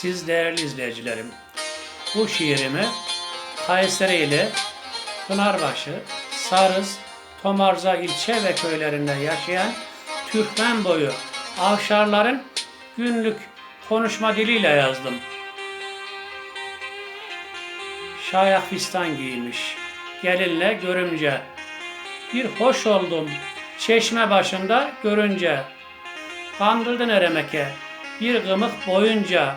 Siz değerli izleyicilerim, bu şiirimi Kayseri ili Pınarbaşı, Sarız, Tomarza ilçe ve köylerinde yaşayan Türkmen boyu avşarların günlük konuşma diliyle yazdım. Şayak fistan giymiş, gelinle görümce. Bir hoş oldum, çeşme başında görünce. Kandırdın eremeke, bir gımık boyunca.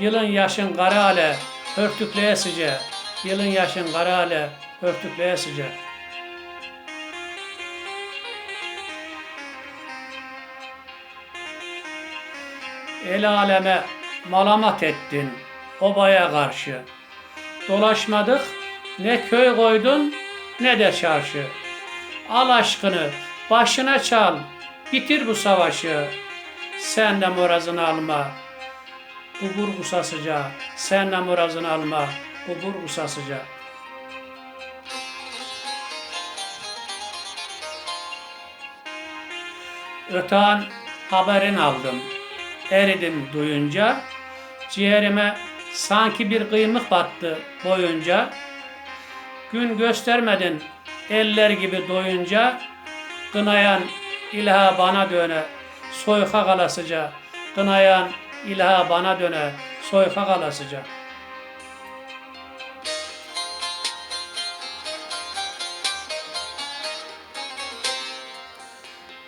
Yılın yaşın kara ale, örtükleyesice. Yılın yaşın kara ale, örtükleyesice. El aleme malamat ettin obaya karşı. Dolaşmadık ne köy koydun ne de çarşı. Al aşkını başına çal bitir bu savaşı. Sen de morazını alma kubur kusasıca. Sen de morazını alma kubur kusasıca. Öten haberin aldım. Eridim duyunca. Ciğerime sanki bir kıymık battı boyunca. Gün göstermedin eller gibi doyunca. Kınayan ilaha bana döne soyka kalasıca. Kınayan ilaha bana döne soyka kalasıca.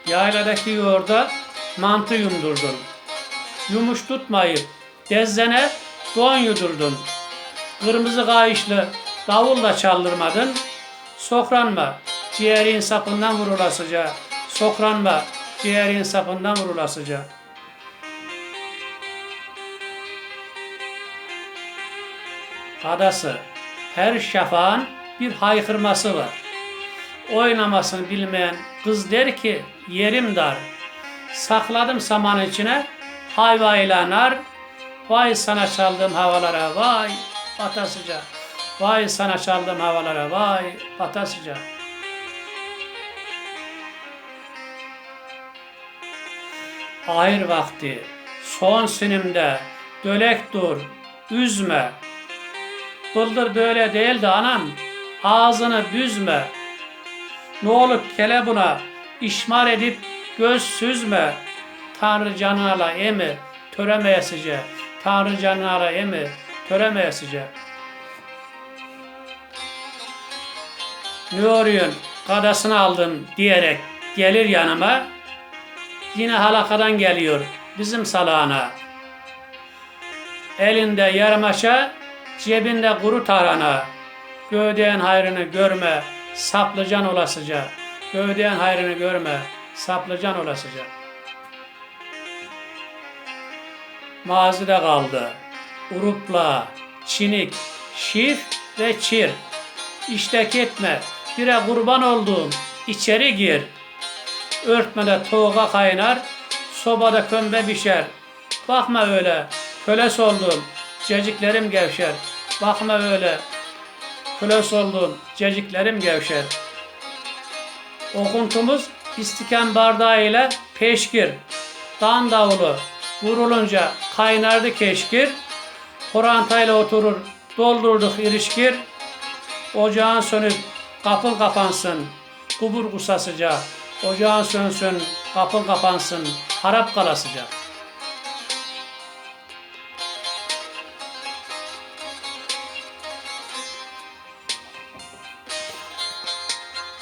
Yayladaki yoğurda mantı yumdurdun. Yumuş tutmayıp dezzene don yudurdun. Kırmızı kayışlı davulla çaldırmadın. Sokranma ciğerin sapından vurulasıca. Sokranma ciğerin sapından vurulasıca. Kadası her şafağın bir haykırması var. Oynamasını bilmeyen kız der ki yerim dar. Sakladım saman içine hayvayla nar. Vay sana çaldığım havalara vay batasıca. Vay sana çaldığım havalara vay batasıca. Ahir vakti son sinimde dölek dur üzme. Bıldır böyle değil de anam ağzını büzme. Ne olup kele buna işmar edip göz süzme. Tanrı canala emi töremeyesice. Tanrı canala emi töremeyesice. Ne arıyorsun? Kadasını aldım diyerek gelir yanıma. Yine halakadan geliyor bizim salağına. Elinde yarmaşa, cebinde kuru tarhana. Göğdeyen hayrını görme, saplıcan olasıca. Göğdeyen hayrını görme, saplıcan olasıca. Mazide kaldı. Urupla, çinik, şif ve çir. İştek etme, bire kurban olduğum, içeri gir. Örtmede toğga kaynar, sobada kömbe pişer. Bakma öyle, köles oldum, ceciklerim gevşer. Bakma öyle, köles oldum, ceciklerim gevşer. Okuntumuz istikan bardağı ile peşkir. Dan davulu vurulunca kaynardı keşkir. Korantayla oturur doldurduk irişkir. Ocağın sönüp kapın kapansın. Kubur kusasıca. Ocağın sönsün kapın kapansın. Harap kalasıca.